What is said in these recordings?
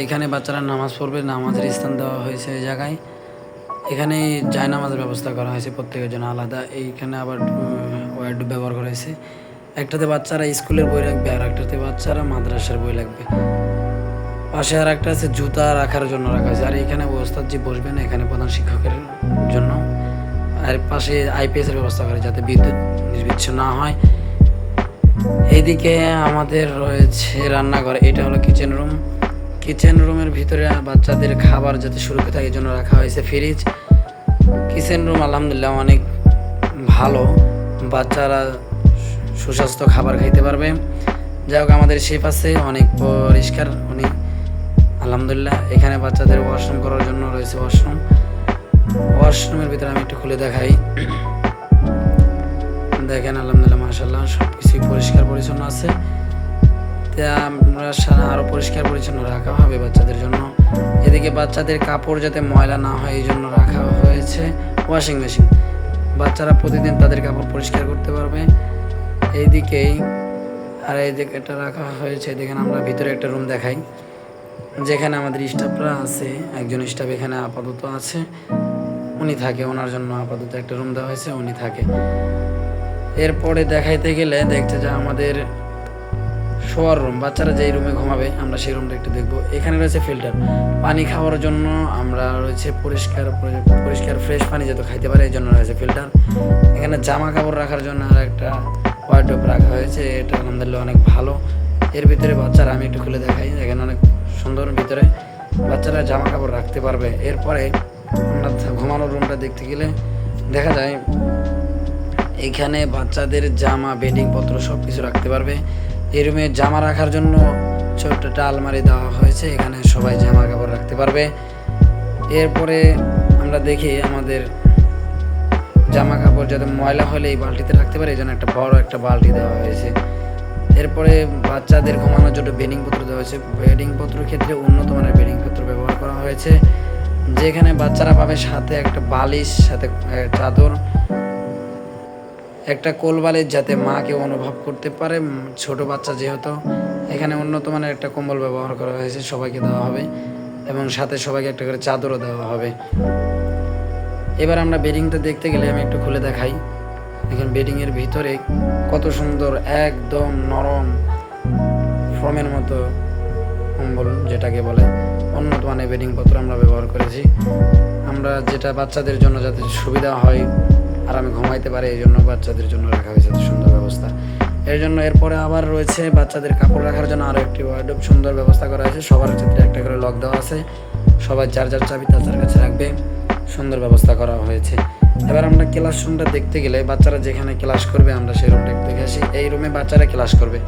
এইখানে বাচ্চারা নামাজ পড়বে, নামাজের স্থান দেওয়া হয়েছে এই জায়গায়। এখানে জায় নামাজের ব্যবস্থা করা হয়েছে প্রত্যেকের জন্য আলাদা। এইখানে আবার ওয়ার্ড ব্যবহার করা হয়েছে। একটাতে বাচ্চারা স্কুলের বই রাখবে, আর একটাতে বাচ্চারা মাদ্রাসার বই লাগবে। পাশে আর একটা আছে, জুতা রাখার জন্য রাখা হয়েছে। আর এখানে ওস্তাদ যে বসবেন, এখানে প্রধান শিক্ষকের জন্য। আর পাশে আইপিএস এর ব্যবস্থা করে যাতে বিদ্যুৎ নির্বিচ্ছিন্ন না হয়। এইদিকে আমাদের রয়েছে রান্নাঘর, এটা হলো কিচেন রুম কিচেন রুমের ভিতরে বাচ্চাদের খাবার যাতে সুরক্ষিত এই জন্য রাখা হয়েছে ফ্রিজ কিচেন রুম আলহামদুলিল্লাহ অনেক ভালো। বাচ্চারা সুস্বাস্থ্য খাবার খাইতে পারবে। যাই হোক, আমাদের শেফ আছে, অনেক পরিষ্কার উনি। আলহামদুলিল্লাহ, এখানে বাচ্চাদের ওয়াশরুম করার জন্য রয়েছে ওয়াশরুম ওয়াশরুমের ভিতরে আমি একটু খুলে দেখাই। দেখেন আলহামদুলিল্লাহ মাসাল্লাহ সব কিছুই পরিষ্কার পরিচ্ছন্ন আছে। আমরা সারা আরও পরিষ্কার পরিচ্ছন্ন রাখা হবে বাচ্চাদের জন্য। এদিকে বাচ্চাদের কাপড় যাতে ময়লা না হয় এই জন্য রাখা হয়েছে ওয়াশিং মেশিন বাচ্চারা প্রতিদিন তাদের কাপড় পরিষ্কার করতে পারবে। এইদিকেই, আর এইদিকে এটা রাখা হয়েছে, দেখেন আমরা ভিতরে একটা রুম দেখাই। যেখানে আমাদের স্টাফরা আছে, একজন স্টাফ এখানে আপাতত আছে। উনি থাকে, ওনার জন্য আপাতত একটা রুম দেওয়া হয়েছে, উনি থাকে। এরপরে দেখাইতে গেলে দেখতে যে আমাদের শোয়ার রুম বাচ্চারা যেই রুমে ঘুমাবে, আমরা সেই রুমটা একটু দেখব। এখানে রয়েছে ফিল্টার পানি খাওয়ার জন্য আমরা রয়েছে পরিষ্কার পরিষ্কার ফ্রেশ পানি যাতে খাইতে পারে এই জন্য রয়েছে ফিল্টার এখানে জামা কাপড় রাখার জন্য আর একটা ওয়ার্ডরোব রাখা হয়েছে, এটা আলহামদুলিল্লাহ অনেক ভালো। এর ভিতরে বাচ্চারা, আমি একটু খুলে দেখাই এখানে অনেক সুন্দর ভিতরে বাচ্চারা জামা কাপড় রাখতে পারবে। এরপরে আমরা ঘুমানোর রুমটা দেখতে গেলে দেখা যায় এখানে বাচ্চাদের জামা, বেডিং পত্র সব কিছু রাখতে পারবে। এই রুমে জামা রাখার জন্য ছোট্ট একটা আলমারি দেওয়া হয়েছে, এখানে সবাই জামা কাপড় রাখতে পারবে। এরপরে আমরা দেখি আমাদের জামা কাপড় যাতে ময়লা হলে এই বালতিতে রাখতে পারে, এই জন্য একটা বড় একটা বালতি দেওয়া হয়েছে। এরপরে বাচ্চাদের ঘুমানোর জন্য বেডিং পত্র দেওয়া হয়েছে। বেডিং পত্র ক্ষেত্রে উন্নত মানের বেডিং পত্র ব্যবহার করা হয়েছে। যেখানে বাচ্চারা পাবে সাথে একটা বালিশ, সাথে চাদর একটা কোলবালিশ যাতে মাকে অনুভব করতে পারে ছোট বাচ্চা যেহেতু, এখানে উন্নত মানের একটা কম্বল ব্যবহার করা হয়েছে, সবাইকে দেওয়া হবে এবং সাথে সবাইকে একটা করে চাদরও দেওয়া হবে। এবার আমরা বেডিংটা দেখতে গেলে আমি একটু খুলে দেখাই। দেখেন, বেডিংয়ের ভিতরে কত সুন্দর, একদম নরম ফ্রমের মতো কম্বল যেটাকে বলে উন্নত মানের বেডিং পত্র আমরা ব্যবহার করেছি। আমরা যেটা বাচ্চাদের জন্য যাতে সুবিধা হয় আর আমি ঘুমাইতে পারে, এই জন্য বাচ্চাদের জন্য রাখা হয়েছে সুন্দর ব্যবস্থা। এর জন্য এরপরে আবার রয়েছে বাচ্চাদের কাপড় রাখার জন্য আরও একটি ওয়ার্ডব সুন্দর ব্যবস্থা করা হয়েছে। সবার ক্ষেত্রে একটা করে লক দেওয়া আছে। সবাই যার যার চাবি তার যার কাছে রাখবে। সুন্দর ব্যবস্থা করা হয়েছে। এবার আমরা ক্লাসরুমটা দেখতে গেলে বাচ্চারা যেখানে ক্লাস করবে আমরা সেই রুমটা দেখে আসি। এই রুমে বাচ্চারা ক্লাস করবে।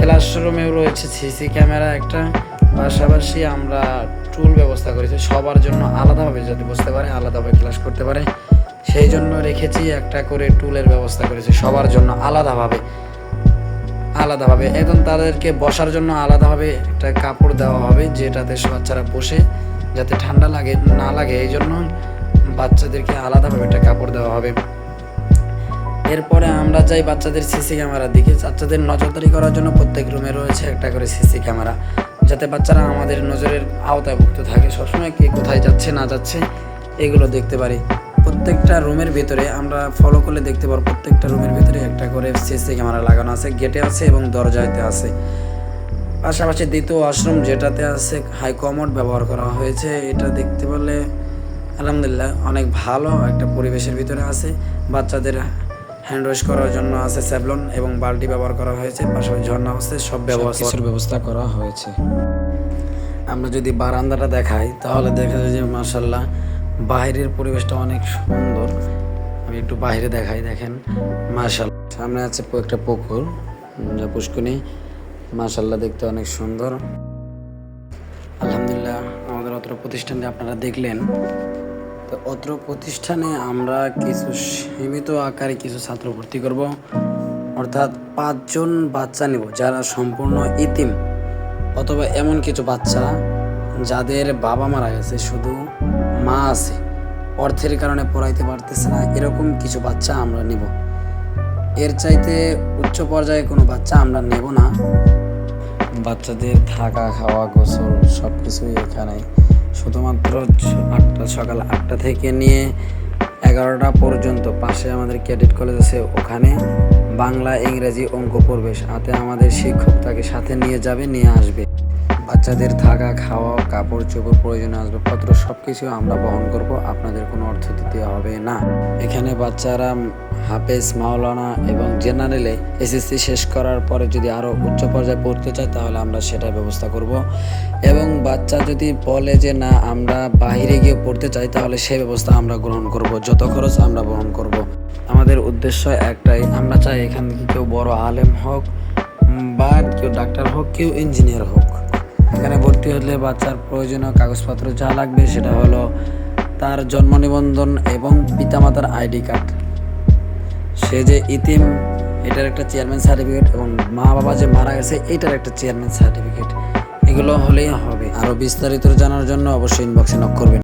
ক্লাসরুমেও রয়েছে সিসি ক্যামেরা একটা। পাশাপাশি আমরা টুল ব্যবস্থা করেছি। সবার জন্য আলাদাভাবে যাতে বসতে পারে, আলাদাভাবে ক্লাস করতে পারে। সেই জন্য রেখেছি, একটা করে টুলের ব্যবস্থা করেছি সবার জন্য আলাদাভাবে। আলাদাভাবে। এখন তাদেরকে বসার জন্য আলাদাভাবে একটা কাপড় দেওয়া হবে, যেটাতে বাচ্চারা বসে যাতে ঠান্ডা লাগে, না লাগে এই জন্য বাচ্চাদেরকে আলাদাভাবে একটা কাপড় দেওয়া হবে। এরপরে আমরা যাই বাচ্চাদের সিসি ক্যামেরার দিকে। বাচ্চাদের নজরদারি করার জন্য প্রত্যেক রুমে রয়েছে একটা করে সিসি ক্যামেরা যাতে বাচ্চারা আমাদের নজরের আওতাভুক্ত থাকে। সবসময় কে কোথায় যাচ্ছে, না যাচ্ছে, এগুলো দেখতে পারি। প্রত্যেকটা রুমের ভিতরে আমরা ফলো করলে দেখতে পারব প্রত্যেকটা রুমের ভিতরে একটা করে সিসি ক্যামেরা লাগানো আছে গেটে আছে এবং দরজাতে আছে। পাশাপাশি দ্বিতীয় আশ্রম যেটাতে আছে হাই কমোড ব্যবহার করা হয়েছে এটা দেখতে পারলে আলহামদুলিল্লাহ অনেক ভালো একটা পরিবেশের ভিতরে আছে। বাচ্চাদের হ্যান্ড ওয়াশ করার জন্য আছে স্যাভলন এবং বালতি ব্যবহার করা হয়েছে পাশাপাশি ঝর্ণা আছে সব ব্যবস্থা ব্যবস্থা করা হয়েছে। আমরা যদি বারান্দাটা দেখাই তাহলে দেখা যায় যে মার্শাল্লাহ বাইরের পরিবেশটা অনেক সুন্দর। আমি একটু বাইরে দেখাই, দেখেন। মার্শাল সামনে আছে একটা পুকুর, যা পুষ্কুনি মার্শাল্লাহ দেখতে অনেক সুন্দর। আলহামদুলিল্লাহ, আমাদের অত্র প্রতিষ্ঠানটি আপনারা দেখলেন। তো অত্র প্রতিষ্ঠানে আমরা কিছু সীমিত আকারে কিছু ছাত্র ভর্তি করব। অর্থাৎ পাঁচজন বাচ্চা নেব, যারা সম্পূর্ণ ইতিম, অথবা এমন কিছু বাচ্চা যাদের বাবা মারা গেছে, শুধু মা আছে, অর্থের কারণে পড়াইতে পারতেছে না, এরকম কিছু বাচ্চা আমরা নেব। এর চাইতে উচ্চ পর্যায়ে কোনো বাচ্চা আমরা নেব না। বাচ্চাদের থাকা, খাওয়া, গোসল সব কিছুই এখানে। শুধুমাত্র আটটা, সকাল আটটা থেকে নিয়ে এগারোটা পর্যন্ত পাশে আমাদের ক্যাডেট কলেজ আছে, ওখানে বাংলা, ইংরেজি, অঙ্ক পড়বে সাথে আমাদের শিক্ষক তাকে সাথে নিয়ে যাবে, নিয়ে আসবে। বাচ্চাদের থাকা, খাওয়া, কাপড়, চোপড়, প্রয়োজনীয় আসবাবপত্র সব কিছু আমরা বহন করব। আপনাদের কোনো অর্থ দিতে হবে না। এখানে বাচ্চারা হাফেজ, মাওলানা এবং জেনারেলে এসএসসি শেষ করার পরে যদি আরও উচ্চ পর্যায়ে পড়তে চায়, তাহলে আমরা সেটার ব্যবস্থা করব। এবং বাচ্চা যদি বলে যে, না, আমরা বাইরে গিয়ে পড়তে চাই, তাহলে সেই ব্যবস্থা আমরা গ্রহণ করব। যত খরচ আমরা বহন করব। আমাদের উদ্দেশ্য একটাই, আমরা চাই এখান থেকে কেউ বড় আলেম হোক বা কেউ ডাক্তার হোক, কেউ ইঞ্জিনিয়ার হোক। এখানে ভর্তি হলে বাচ্চার প্রয়োজনীয় কাগজপত্র যা লাগবে সেটা হলো তার জন্ম নিবন্ধন এবং পিতামাতার আইডি কার্ড। সে যে ইতিম, এটার একটা চেয়ারম্যান সার্টিফিকেট এবং মা বাবা যে মারা গেছে, এটার একটা চেয়ারম্যান সার্টিফিকেট। এগুলো হলেই হবে। আরও বিস্তারিত জানার জন্য অবশ্যই ইনবক্সে নক করবেন।